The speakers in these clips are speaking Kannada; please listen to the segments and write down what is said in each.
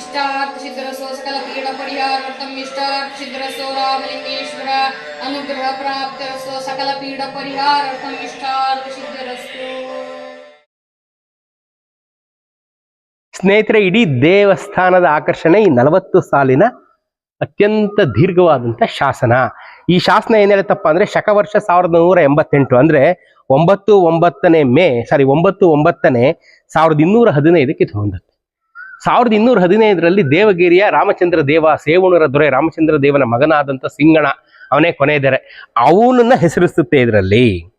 ಇಷ್ಟಾರ್ಥ ಸಿದ್ಧರಸೋ ಸಕಲ ಪೀಡ ಪರಿಹಾರಾರ್ಥಂ ಇಷ್ಟಾರ್ಥ ಸಿದ್ಧರಸೋ ರಾಮಲಿಂಗೇಶ್ವರ ಅನುಗ್ರಹ ಪ್ರಾಪ್ತರಸೋ ಸಕಲ ಪೀಡ ಪರಿಹಾರಾರ್ಥಂ ಇಷ್ಟಾರ್ಥ ಸಿದ್ಧರಸ್ತು ಸ್ನೇಹಿತರೆ, ಇಡೀ ದೇವಸ್ಥಾನದ ಆಕರ್ಷಣೆ ಈ ನಲವತ್ತು ಸಾಲಿನ ಅತ್ಯಂತ ದೀರ್ಘವಾದಂಥ ಶಾಸನ. ಈ ಶಾಸನ ಏನ್ ಹೇಳುತ್ತಪ್ಪ ಅಂದ್ರೆ, ಶಕವರ್ಷ ಸಾವಿರದ ನೂರ ಎಂಬತ್ತೆಂಟು ಅಂದ್ರೆ ಒಂಬತ್ತು ಒಂಬತ್ತನೇ ಮೇ ಸಾರಿ ಒಂಬತ್ತು ಒಂಬತ್ತನೇ ಸಾವಿರದ ಇನ್ನೂರ ಹದಿನೈದಕ್ಕೆ ಇದು ಸಾವಿರದ ಇನ್ನೂರ ಹದಿನೈದರಲ್ಲಿ ದೇವಗಿರಿಯ ರಾಮಚಂದ್ರ ದೇವ, ಸೇವಣರ ದೊರೆ ರಾಮಚಂದ್ರ ದೇವನ ಮಗನಾದಂಥ ಸಿಂಗಣ ಅವನೇ ಕೊನೆಯಿದ್ದಾರೆ. ಅವನನ್ನ ಹೆಸರಿಸುತ್ತೆ ಇದರಲ್ಲಿ.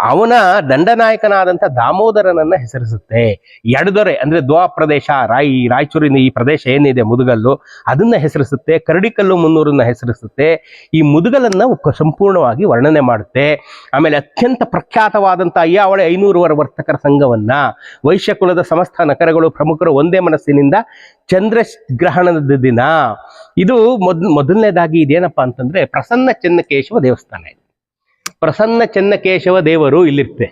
ಅವನ ದಂಡನಾಯಕನಾದಂಥ ದಾಮೋದರನನ್ನ ಹೆಸರಿಸುತ್ತೆ. ಎಡದೊರೆ ಅಂದ್ರೆ ದ್ವಾ ಪ್ರದೇಶ, ರಾಯಿ, ರಾಯಚೂರಿನ ಈ ಪ್ರದೇಶ ಏನಿದೆ ಮುದುಗಲ್ಲು, ಅದನ್ನ ಹೆಸರಿಸುತ್ತೆ. ಕರಡಿಕಲ್ಲು ಮುನ್ನೂರನ್ನ ಹೆಸರಿಸುತ್ತೆ. ಈ ಮುದುಗಲನ್ನ ಸಂಪೂರ್ಣವಾಗಿ ವರ್ಣನೆ ಮಾಡುತ್ತೆ. ಆಮೇಲೆ ಅತ್ಯಂತ ಪ್ರಖ್ಯಾತವಾದಂಥ ಅಯ್ಯಾವಳೆ ಐನೂರುವರ ವರ್ತಕರ ಸಂಘವನ್ನ ವೈಶ್ಯಕುಲದ ಸಮಸ್ತ ನಗರಗಳು ಪ್ರಮುಖರು ಒಂದೇ ಮನಸ್ಸಿನಿಂದ ಚಂದ್ರ ಗ್ರಹಣದ ದಿನ. ಇದು ಮೊದ್, ಮೊದಲನೇದಾಗಿ ಇದೇನಪ್ಪ ಅಂತಂದ್ರೆ ಪ್ರಸನ್ನ ಚೆನ್ನಕೇಶವ ದೇವಸ್ಥಾನ ಪ್ರಸನ್ನ ಚನ್ನಕೇಶವ ದೇವರು ಇಲ್ಲಿರುತ್ತೆ.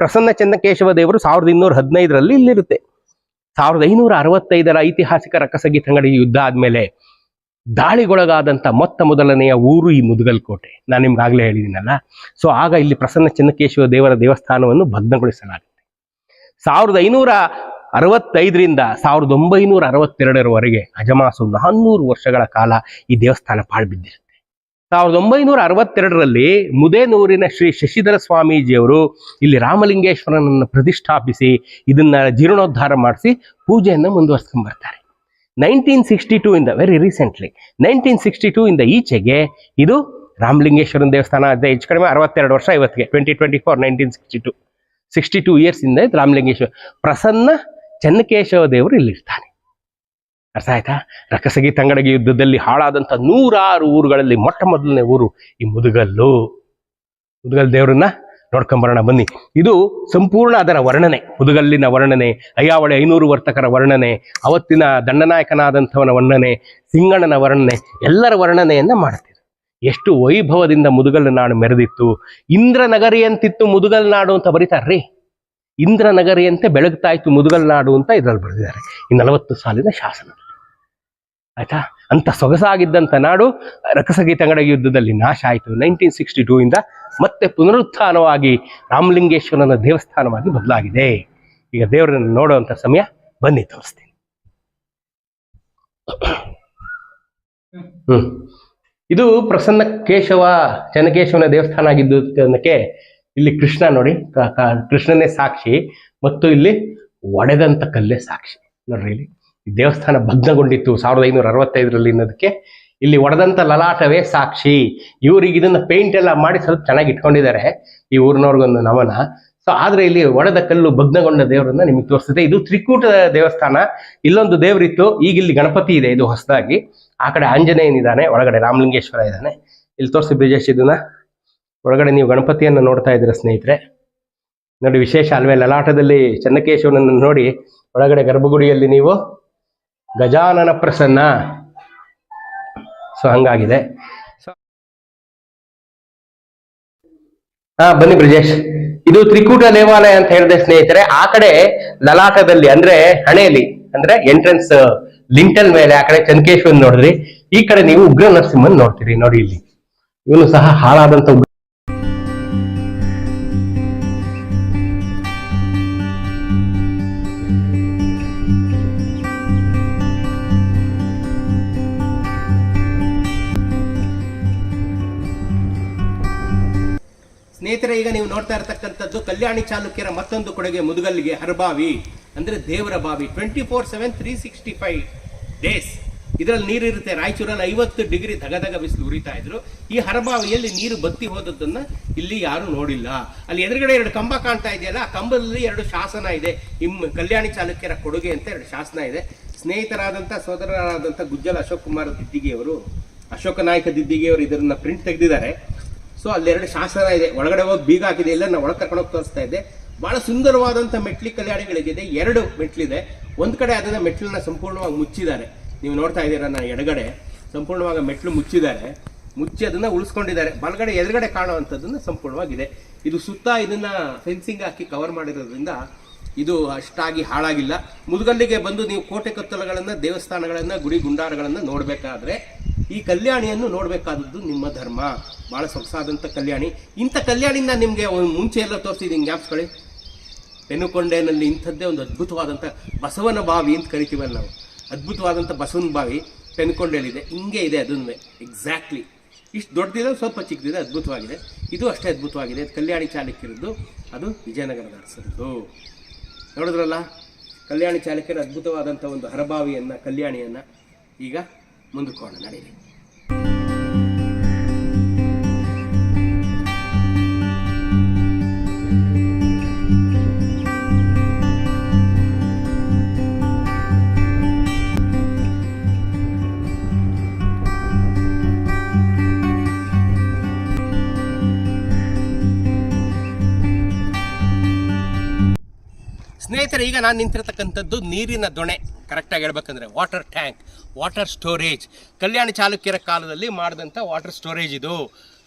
ಪ್ರಸನ್ನ ಚನ್ನಕೇಶವ ದೇವರು ಸಾವಿರದ ಇನ್ನೂರ ಹದಿನೈದರಲ್ಲಿ ಇಲ್ಲಿರುತ್ತೆ. ಸಾವಿರದ ಐನೂರ ಅರವತ್ತೈದರ ಐತಿಹಾಸಿಕ ರಕ್ಕಸಗಿ ತಂಗಡಿ ಯುದ್ಧ ಆದ್ಮೇಲೆ ದಾಳಿಗೊಳಗಾದಂಥ ಮೊತ್ತ ಮೊದಲನೆಯ ಊರು ಈ ಮುದುಗಲ್ಕೋಟೆ. ನಾನು ನಿಮ್ಗೆ ಆಗ್ಲೇ ಹೇಳಿದ್ದೀನಲ್ಲ. ಸೊ ಆಗ ಇಲ್ಲಿ ಪ್ರಸನ್ನ ಚನ್ನಕೇಶವ ದೇವರ ದೇವಸ್ಥಾನವನ್ನು ಭಗ್ನಗೊಳಿಸಲಾಗುತ್ತೆ. ಸಾವಿರದ ಐನೂರ ಅರವತ್ತೈದರಿಂದ ಸಾವಿರದ ಒಂಬೈನೂರ ಅರವತ್ತೆರಡರವರೆಗೆ ಅಜಮಾಸು ನಾನ್ನೂರು ವರ್ಷಗಳ ಕಾಲ ಈ ದೇವಸ್ಥಾನ ಪಾಳ್ಬಿದ್ದಿರುತ್ತೆ. ಸಾವಿರದ ಒಂಬೈನೂರ ಅರವತ್ತೆರಡರಲ್ಲಿ ಮುದೇನೂರಿನ ಶ್ರೀ ಶಶಿಧರ ಸ್ವಾಮೀಜಿಯವರು ಇಲ್ಲಿ ರಾಮಲಿಂಗೇಶ್ವರನನ್ನು ಪ್ರತಿಷ್ಠಾಪಿಸಿ ಇದನ್ನ ಜೀರ್ಣೋದ್ಧಾರ ಮಾಡಿಸಿ ಪೂಜೆಯನ್ನು ಮುಂದುವರ್ಸ್ಕೊಂಡ್ ಬರ್ತಾರೆ ನೈನ್ಟೀನ್ ಸಿಕ್ಸ್ಟಿ ಟೂ ಇಂದ very recently nineteen sixty two ಇಂದ ಈಚೆಗೆ ಇದು ರಾಮಲಿಂಗೇಶ್ವರನ ದೇವಸ್ಥಾನ, ಅದೇ ಹೆಚ್ಚು ಕಡಿಮೆ ಅರವತ್ತೆರಡು ವರ್ಷ ಇವತ್ತಿಗೆ twenty twenty four nineteen sixty two sixty two years ಇಂದ ರಾಮಲಿಂಗೇಶ್ವರ, ಪ್ರಸನ್ನ ಚನ್ನಕೇಶವ ದೇವರು ಇಲ್ಲಿರ್ತಾನೆ. ಅರ್ಥ ಆಯ್ತಾ? ರಕ್ಕಸಗಿ ತಂಗಡಗಿ ಯುದ್ಧದಲ್ಲಿ ಹಾಳಾದಂತ ನೂರಾರು ಊರುಗಳಲ್ಲಿ ಮೊಟ್ಟ ಮೊದಲನೇ ಊರು ಈ ಮುದುಗಲ್ಲು. ಮುದುಗಲ್ ದೇವರನ್ನ ನೋಡ್ಕೊಂಬರೋಣ ಬನ್ನಿ. ಇದು ಸಂಪೂರ್ಣ ಅದರ ವರ್ಣನೆ. ಮುದುಗಲ್ಲಿನ ವರ್ಣನೆ, ಅಯ್ಯಾವಳಿ ಐನೂರು ವರ್ತಕರ ವರ್ಣನೆ, ಅವತ್ತಿನ ದಂಡನಾಯಕನಾದಂಥವನ ವರ್ಣನೆ, ಸಿಂಗಣ್ಣನ ವರ್ಣನೆ, ಎಲ್ಲರ ವರ್ಣನೆಯನ್ನ ಮಾಡ್ತಿದ್ರು ಎಷ್ಟು ವೈಭವದಿಂದ ಮುದುಗಲ್ ನಾಡು ಮೆರೆದಿತ್ತು. ಇಂದ್ರನಗರಿಯಂತಿತ್ತು ಮುದುಗಲ್ ನಾಡು ಅಂತ ಬರೀತಾರ್ರಿ. ಇಂದ್ರನಗರಿಯಂತೆ ಬೆಳಗ್ತಾ ಇತ್ತು ಮುದುಗಲ್ ನಾಡು ಅಂತ ಇದರಲ್ಲಿ ಬರೆದಿದ್ದಾರೆ. ಈ ನಲವತ್ತು ಸಾಲಿನ ಶಾಸನ. ಆಯ್ತಾ? ಅಂತ ಸೊಗಸಾಗಿದ್ದಂಥ ನಾಡು ರಕಸಗಿ ತಂಗಡ ಯುದ್ಧದಲ್ಲಿ ನಾಶ ಆಯಿತು. ನೈನ್ಟೀನ್ ಸಿಕ್ಸ್ಟಿ ಟೂ ಇಂದ ಮತ್ತೆ ಪುನರುತ್ಥಾನವಾಗಿ ರಾಮಲಿಂಗೇಶ್ವರನ ದೇವಸ್ಥಾನವಾಗಿ ಬದಲಾಗಿದೆ. ಈಗ ದೇವರನ್ನು ನೋಡುವಂಥ ಸಮಯ ಬನ್ನಿ, ತೋರಿಸ್ತೀನಿ. ಹ್ಮ್. ಇದು ಪ್ರಸನ್ನ ಕೇಶವ, ಚನ್ನಕೇಶವನ ದೇವಸ್ಥಾನ ಆಗಿದ್ದಕ್ಕೆ ಇಲ್ಲಿ ಕೃಷ್ಣ ನೋಡಿ ಕೃಷ್ಣನೇ ಸಾಕ್ಷಿ, ಮತ್ತು ಇಲ್ಲಿ ಒಡೆದಂತ ಕಲ್ಲೇ ಸಾಕ್ಷಿ. ನೋಡ್ರಿ ಇಲ್ಲಿ. ದೇವಸ್ಥಾನ ಭಗ್ನಗೊಂಡಿತ್ತು ಸಾವಿರದ ಐನೂರ ಅರವತ್ತೈದರಲ್ಲಿ ಅನ್ನೋದಕ್ಕೆ. ಇಲ್ಲಿ ಒಡೆದಂಥ ಲಲಾಟವೇ ಸಾಕ್ಷಿ. ಇವ್ರಿಗೆ ಇದನ್ನ ಪೇಂಟ್ ಎಲ್ಲ ಮಾಡಿ ಸ್ವಲ್ಪ ಚೆನ್ನಾಗಿ ಇಟ್ಕೊಂಡಿದ್ದಾರೆ ಈ ಊರಿನವ್ರಿಗೊಂದು ನಮನ. ಸೊ ಆದರೆ ಇಲ್ಲಿ ಒಡೆದ ಕಲ್ಲು ಭಗ್ನಗೊಂಡ ದೇವರನ್ನ ನಿಮಗೆ ತೋರಿಸುತ್ತೆ. ಇದು ತ್ರಿಕೂಟ ದೇವಸ್ಥಾನ. ಇಲ್ಲೊಂದು ದೇವರಿತ್ತು. ಈಗ ಇಲ್ಲಿ ಗಣಪತಿ ಇದೆ. ಇದು ಹೊಸದಾಗಿ. ಆ ಕಡೆ ಆಂಜನೇಯನಿದ್ದಾನೆ ಒಳಗಡೆ ರಾಮಲಿಂಗೇಶ್ವರ ಇದ್ದಾನೆ. ಇಲ್ಲಿ ತೋರಿಸಿ ಬ್ರಿಜೇಶ್ ಇದನ್ನ ಒಳಗಡೆ ನೀವು ಗಣಪತಿಯನ್ನು ನೋಡ್ತಾ ಇದ್ದೀರಾ ಸ್ನೇಹಿತರೆ. ನೋಡಿ ವಿಶೇಷ ಅಲ್ವೇ ಲಲಾಟದಲ್ಲಿ ಚನ್ನಕೇಶವನನ್ನು ನೋಡಿ. ಒಳಗಡೆ ಗರ್ಭಗುಡಿಯಲ್ಲಿ ನೀವು ಗಜಾನನ ಪ್ರಸನ್ನ. ಸೊ ಹಂಗಾಗಿದೆ. ಹಾ, ಬನ್ನಿ ಬ್ರಿಜೇಶ್. ಇದು ತ್ರಿಕೂಟ ದೇವಾಲಯ ಅಂತ ಹೇಳಿದೆ, ಸ್ನೇಹಿತರೆ. ಆ ಕಡೆ ಲಲಾಟದಲ್ಲಿ, ಅಂದ್ರೆ ಹಣೆಯಲ್ಲಿ, ಅಂದ್ರೆ ಎಂಟ್ರೆನ್ಸ್ ಲಿಂಟಲ್ ಮೇಲೆ, ಆ ಕಡೆ ಚನ್ಕೇಶ್ವರ್ ನೋಡಿದ್ರಿ. ಈ ಕಡೆ ನೀವು ಉಗ್ರ ನರಸಿಂಹನ್ ನೋಡ್ತೀರಿ, ನೋಡಿ ಇಲ್ಲಿ. ಇವನು ಸಹ ಹಾಳಾದಂತ ಸ್ನೇಹಿತರೆ, ಈಗ ನೀವು ನೋಡ್ತಾ ಇರತಕ್ಕಂಥದ್ದು ಕಲ್ಯಾಣಿ ಚಾಲುಕ್ಯರ ಮತ್ತೊಂದು ಕೊಡುಗೆ, ಮುದುಗಲ್ಲಿಗೆ ಹರಬಾವಿ ಅಂದ್ರೆ ದೇವರ ಬಾವಿ. Twenty four seven three sixty five days ಇದರಲ್ಲಿ ನೀರಿರುತ್ತೆ. ರಾಯಚೂರಲ್ಲಿ ಐವತ್ತು ಡಿಗ್ರಿ ಧಗಧಗ ಬಿಸಿಲು ಉರಿತಾ ಇದ್ರು. ಈ ಹರಬಾವಿಯಲ್ಲಿ ನೀರು ಬತ್ತಿ ಹೋದದ್ದನ್ನ ಇಲ್ಲಿ ಯಾರು ನೋಡಿಲ್ಲ. ಅಲ್ಲಿ ಎದುರುಗಡೆ ಎರಡು ಕಂಬ ಕಾಣ್ತಾ ಇದೆಯಲ್ಲ, ಆ ಕಂಬದಲ್ಲಿ ಎರಡು ಶಾಸನ ಇದೆ. ಇಮ್, ಕಲ್ಯಾಣಿ ಚಾಲುಕ್ಯರ ಕೊಡುಗೆ ಅಂತ ಎರಡು ಶಾಸನ ಇದೆ. ಸ್ನೇಹಿತರಾದಂಥ ಸೋದರರಾದಂಥ ಗುಜ್ಜಲ್ ಅಶೋಕ್ ಕುಮಾರ್ ದಿದ್ದಿಗೆಯವರು, ಅಶೋಕ ನಾಯಕ ದಿದ್ದಿಗೆಯವರು ಇದನ್ನ ಪ್ರಿಂಟ್ ತೆಗೆದಿದ್ದಾರೆ. ಸೊ ಅಲ್ಲೆರಡು ಶಾಸನ ಇದೆ. ಒಳಗಡೆ ಹೋಗಿ ಬೀಗ ಹಾಕಿದೆ. ಎಲ್ಲ ನಾವು ಒಳಗೆ ಕರ್ಕೊಂಡು ಹೋಗಿ ತೋರಿಸ್ತಾ ಇದ್ದೆ ಬಹಳ ಸುಂದರವಾದಂಥ ಮೆಟ್ಲಿ ಕಲ್ಯಾಣಿಗಳಿಗಿದೆ. ಎರಡು ಮೆಟ್ಲಿದೆ. ಒಂದು ಕಡೆ ಅದನ್ನ ಮೆಟ್ಲನ್ನ ಸಂಪೂರ್ಣವಾಗಿ ಮುಚ್ಚಿದ್ದಾರೆ. ನೀವು ನೋಡ್ತಾ ಇದ್ದೀರಾ ನಾನು ಎಡಗಡೆ. ಸಂಪೂರ್ಣವಾಗಿ ಮೆಟ್ಲು ಮುಚ್ಚಿದ್ದಾರೆ. ಮುಚ್ಚಿ ಅದನ್ನ ಉಳಿಸ್ಕೊಂಡಿದ್ದಾರೆ. ಬಲಗಡೆ, ಎದುರುಗಡೆ ಕಾಣುವಂಥದ್ದನ್ನು ಸಂಪೂರ್ಣವಾಗಿದೆ. ಇದು ಸುತ್ತ ಇದನ್ನ ಫೆನ್ಸಿಂಗ್ ಹಾಕಿ ಕವರ್ ಮಾಡಿರೋದ್ರಿಂದ ಇದು ಅಷ್ಟಾಗಿ ಹಾಳಾಗಿಲ್ಲ. ಮುದುಗಲ್ಲಿಗೆ ಬಂದು ನೀವು ಕೋಟೆ ಕತ್ತಲುಗಳನ್ನು, ದೇವಸ್ಥಾನಗಳನ್ನು, ಗುಡಿ ಗುಂಡಾರಗಳನ್ನು ನೋಡಬೇಕಾದ್ರೆ ಈ ಕಲ್ಯಾಣಿಯನ್ನು ನೋಡಬೇಕಾದದ್ದು ನಿಮ್ಮ ಧರ್ಮ. ಬಹಳ ಸೊಗಸಾದಂಥ ಕಲ್ಯಾಣಿ. ಇಂಥ ಕಲ್ಯಾಣಿನ ನಿಮಗೆ ಮುಂಚೆ ಎಲ್ಲ ತೋರಿಸಿದ್ದೀನಿ ಜ್ಞಾಪಿಸ್ಕೊಳ್ಳಿ ಪೆನುಕೊಂಡೆನಲ್ಲಿ ಇಂಥದ್ದೇ ಒಂದು ಅದ್ಭುತವಾದಂಥ ಬಸವನ ಬಾವಿ ಅಂತ ಕರಿತೀವಲ್ಲ ನಾವು. ಅದ್ಭುತವಾದಂಥ ಬಸವನ ಬಾವಿ ಪೆನುಕೊಂಡೆಯಲ್ಲಿದೆ ಹಿಂಗೆ ಇದೆ ಅದನ್ನೇ ಎಕ್ಸಾಕ್ಟ್ಲಿ ಇಷ್ಟು ದೊಡ್ಡದಿದೆ, ಸ್ವಲ್ಪ ಚಿಕ್ಕದಿದೆ, ಅದ್ಭುತವಾಗಿದೆ. ಇದು ಅಷ್ಟೇ ಅದ್ಭುತವಾಗಿದೆ. ಕಲ್ಯಾಣಿ ಚಾಲುಕ್ಯರದ್ದು, ಅದು ವಿಜಯನಗರದ ಅರಸರದ್ದು. ನೋಡಿದ್ರಲ್ಲ? ಕಲ್ಯಾಣಿ ಚಾಲುಕ್ಯರ ಅದ್ಭುತವಾದಂಥ ಒಂದು ಹರಬಾವಿಯನ್ನು, ಕಲ್ಯಾಣಿಯನ್ನು ಈಗ ಮುಂದಕ್ಕೆ ಹೋಗೋಣ ನಾನು ನಿಂತಿರ್ತಕ್ಕಂಥದ್ದು ನೀರಿನ ದೊಣೆ. ಕರೆಕ್ಟಾಗಿ ಹೇಳ್ಬೇಕಂದ್ರೆ water tank water storage Kalyana ಚಾಲುಕ್ಯರ ಕಾಲದಲ್ಲಿ ಮಾಡಿದಂಥ ವಾಟರ್ ಸ್ಟೋರೇಜ್ ಇದು.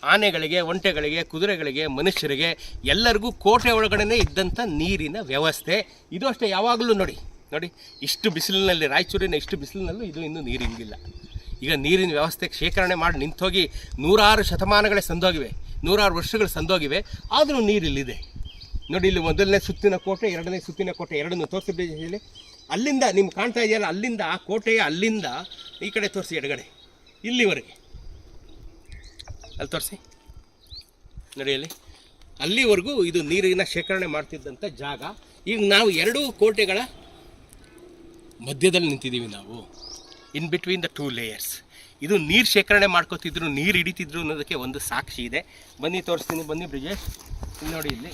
ಆನೆಗಳಿಗೆ, ಒಂಟೆಗಳಿಗೆ, ಕುದುರೆಗಳಿಗೆ, ಮನುಷ್ಯರಿಗೆ ಎಲ್ಲರಿಗೂ ಕೋಟೆ ಒಳಗಡೆ ಇದ್ದಂಥ ನೀರಿನ ವ್ಯವಸ್ಥೆ. ಇದು ಅಷ್ಟೇ, ಯಾವಾಗಲೂ ನೋಡಿ ನೋಡಿ, ಇಷ್ಟು ಬಿಸಿಲಿನಲ್ಲಿ, ರಾಯಚೂರಿನ ಇಷ್ಟು ಬಿಸಿಲಿನಲ್ಲೂ ಇದು ಇನ್ನೂ ನೀರು ಹಿಂಗಿಲ್ಲ ಈಗ ನೀರಿನ ವ್ಯವಸ್ಥೆ ಶೇಖರಣೆ ಮಾಡಿ ನಿಂತೋಗಿ ನೂರಾರು ಶತಮಾನಗಳೇ ಸಂದೋಗಿವೆ, ನೂರಾರು ವರ್ಷಗಳು ಸಂದೋಗಿವೆ, ಆದರೂ ನೀರು ಇಲ್ಲಿದೆ ನೋಡಿ, ಇಲ್ಲಿ ಮೊದಲನೇ ಸುತ್ತಿನ ಕೋಟೆ, ಎರಡನೇ ಸುತ್ತಿನ ಕೋಟೆ, ಎರಡನ್ನು ಇಲ್ಲಿ ಅಲ್ಲಿಂದ ನಿಮ್ಗೆ ಕಾಣ್ತಾ ಇದೆಯಲ್ಲ, ಅಲ್ಲಿಂದ, ಆ ಕೋಟೆಯ ಅಲ್ಲಿಂದ ಈ ಕಡೆ ತೋರಿಸಿ ಎಡಗಡೆ. ಇಲ್ಲಿವರೆಗೆ. ಅಲ್ಲಿ ತೋರಿಸಿ. ನಡೆಯಲ್ಲಿ ಅಲ್ಲಿ. ಅಲ್ಲಿವರೆಗೂ ಇದು ನೀರಿನ ಶೇಖರಣೆ ಮಾಡ್ತಿದ್ದಂಥ ಜಾಗ. ಈಗ ನಾವು ಎರಡೂ ಕೋಟೆಗಳ ಮಧ್ಯದಲ್ಲಿ ನಿಂತಿದ್ದೀವಿ ನಾವು. In between the two layers ಇದು ನೀರು ಶೇಖರಣೆ ಮಾಡ್ಕೋತಿದ್ರು, ನೀರು ಹಿಡಿತಿದ್ರು ಅನ್ನೋದಕ್ಕೆ ಒಂದು ಸಾಕ್ಷಿ ಇದೆ. ಬನ್ನಿ ತೋರಿಸ್ತೀನಿ. ಬನ್ನಿ ಬ್ರಿಜೇಶ್. ನೋಡಿ ಇಲ್ಲಿ.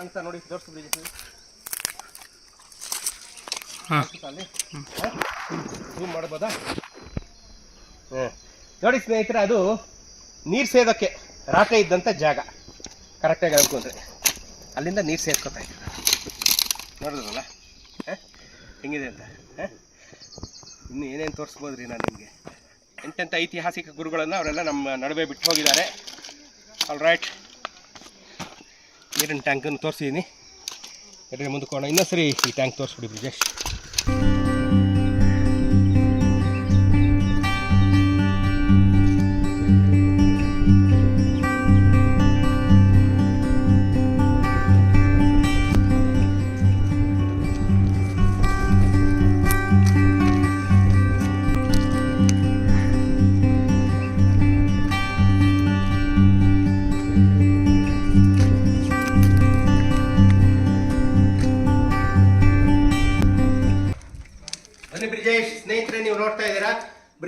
ಕಾಣ್ತಾ ನೋಡಿ ತೋರಿಸು ಬ್ರಿಜೇಶ್ ಅಲ್ಲಿ. ಜೂಮ್ ಮಾಡ್ಬೋದಾ. ನೋಡಿ ಸ್ನೇಹಿತರೆ ಅದು ನೀರು ಸೇದಕ್ಕೆ ರಾಕೆ ಇದ್ದಂಥ ಜಾಗ. ಕರೆಕ್ಟಾಗಿ ಹೇಳ್ಕೊಂಡ್ರೆ. ಅಲ್ಲಿಂದ ನೀರು ಸೇರ್ಕೊತಾ ಇದ್ದಾರೆ. ನೋಡಿದ್ರಲ್ಲ? ಹೆಂಗಿದೆ ಅಂತ? ಇನ್ನು ಏನೇನು ತೋರಿಸ್ಬೋದ್ರಿ ನಾನು ನಿಮಗೆ? ಎಂಟೆಂಥ ಐತಿಹಾಸಿಕ ಗುರುಗಳನ್ನು ಅವರೆಲ್ಲ ನಮ್ಮ ನಡುವೆ ಬಿಟ್ಟು ಹೋಗಿದ್ದಾರೆ. ಆಲ್ ರೈಟ್ ನೀರಿನ ಟ್ಯಾಂಕನ್ನು ತೋರಿಸಿದ್ದೀನಿ. ಎರಡನೇ ಮುಂದೆ ಹೋಗೋಣ ಇನ್ನೊಂದು ಸರಿ ಈ ಟ್ಯಾಂಕ್ ತೋರಿಸ್ಬಿಡಿ ಬ್ರಿಜೇಶ್.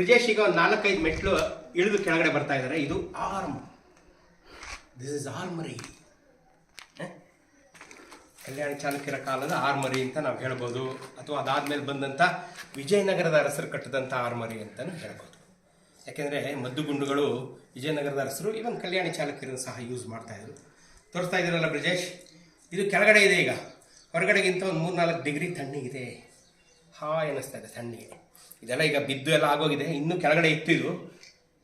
ಬ್ರಿಜೇಶ್ ಈಗ ಒಂದು ನಾಲ್ಕೈದು ಮೆಟ್ಲು ಇಳಿದು ಕೆಳಗಡೆ ಬರ್ತಾ ಇದ್ದಾರೆ. ಇದು arm. This is armoury Kalyana ಚಾಲುಕ್ಯರ ಕಾಲದ ಆರ್ಮರಿ ಅಂತ ನಾವು ಹೇಳ್ಬೋದು. ಅಥವಾ ಅದಾದ್ಮೇಲೆ ಬಂದಂಥ ವಿಜಯನಗರದ ಅರಸರು ಕಟ್ಟಿದಂಥ ಆರ್ಮರಿ ಅಂತಲೂ ಹೇಳ್ಬೋದು. ಯಾಕೆಂದರೆ ಮದ್ದುಗುಂಡುಗಳು ವಿಜಯನಗರದ ಅರಸರು ಇವನ್ ಕಲ್ಯಾಣ ಚಾಲುಕ್ಯರನ್ನು ಸಹ ಯೂಸ್ ಮಾಡ್ತಾ ಇದ್ರು. ತೋರಿಸ್ತಾ ಇದ್ದೀರಲ್ಲ ಬ್ರಿಜೇಶ್? ಇದು ಕೆಳಗಡೆ ಇದೆ ಈಗ. ಹೊರಗಡೆಗಿಂತ ಒಂದು ಮೂರು ನಾಲ್ಕು ಡಿಗ್ರಿ ತಣ್ಣಗಿದೆ. ಹಾಯ್ ಅನ್ನಿಸ್ತಾ ಇದೆ ಸಣ್ಣಗೆ ಇದೆಲ್ಲ ಈಗ ಬಿದ್ದು ಎಲ್ಲ ಆಗೋಗಿದೆ. ಇನ್ನೂ ಕೆಳಗಡೆ ಇತ್ತು ಇದು.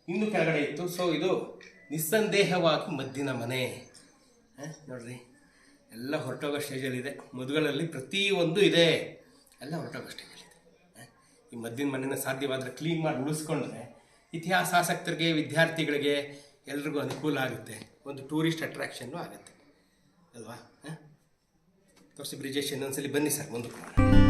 ಇನ್ನೂ ಕೆಳಗಡೆ ಇತ್ತು. ಸೊ ಇದು ನಿಸ್ಸಂದೇಹವಾಗಿ ಮದ್ದಿನ ಮನೆ? ನೋಡ್ರಿ. ಎಲ್ಲ ಹೊರಟೋಗೋ ಸ್ಟೇಜಲ್ಲಿದೆ. ಮದುಗಳಲ್ಲಿ ಪ್ರತಿಯೊಂದು ಇದೆ. ಎಲ್ಲ ಹೊರಟೋಗೋ ಸ್ಟೇಜಲ್ಲಿದೆ? ಈ ಮದ್ದಿನ ಮನೆನ ಸಾಧ್ಯವಾದರೆ ಕ್ಲೀನ್ ಮಾಡಿ ಉಳಿಸ್ಕೊಂಡ್ರೆ ಇತಿಹಾಸ ಆಸಕ್ತರಿಗೆ, ವಿದ್ಯಾರ್ಥಿಗಳಿಗೆ ಎಲ್ರಿಗೂ ಅನುಕೂಲ ಆಗುತ್ತೆ. ಒಂದು ಟೂರಿಸ್ಟ್ ಅಟ್ರಾಕ್ಷನ್ನು ಆಗುತ್ತೆ. ಅಲ್ವಾ? ಹಾಂ? ತೋರಿಸಿ ಬ್ರಿಜೇಶ್ ಇನ್ನೊಂದ್ಸಲಿ ಬನ್ನಿ ಸರ್. ಮುಂದಕ್ಕೆ